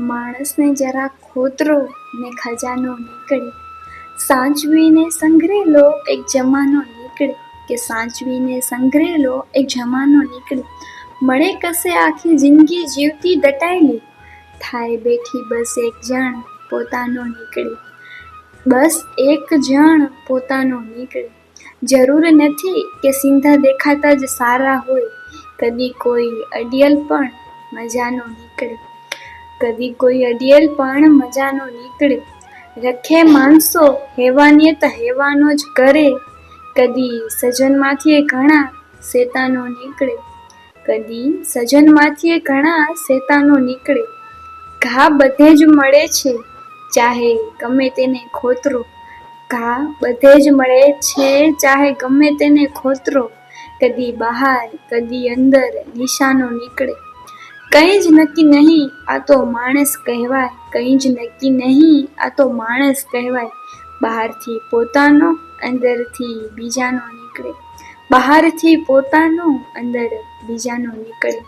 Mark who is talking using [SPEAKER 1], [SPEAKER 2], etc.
[SPEAKER 1] માણસને જરા ખોતરો ને ખજાનો નીકળે સાચવીને સંઘરેલો એક જમાનો નીકળે કે સાચવીને સંઘરેલો એક જમાનો નીકળે મળે કસે આખી જિંદગી જીવતી દટાયેલી. થાય બેઠી બસ એક જણ પોતાનો નીકળે બસ એક જણ પોતાનો નીકળે જરૂર નથી કે સિંધા દેખાતા જ સારા હોય. કદી કોઈ અડિયલ પણ મજાનો નીકળે કદી કોઈ અડિયેલ પણ મજાનો નીકળે. રખે માણસો હેવાનિયત હેવાનો જ કરે. કદી સજનમાંથી ઘણા શેતાનો નીકળે. કદી સજનમાંથી ઘણા શેતાનો નીકળે. ઘા બધે જ મળે છે, ચાહે ગમે તેને ખોતરો. ઘા બધે જ મળે છે, ચાહે ગમે તેને ખોતરો. કદી બહાર, કદી અંદર નિશાનો નીકળે. કંઈ જ નક્કી નહીં, આ તો માણસ કહેવાય. કંઈ જ નક્કી નહીં, આ તો માણસ કહેવાય. બહારથી પોતાનો, અંદરથી બીજાનો નીકળે. બહારથી પોતાનો, અંદર બીજાનો નીકળે.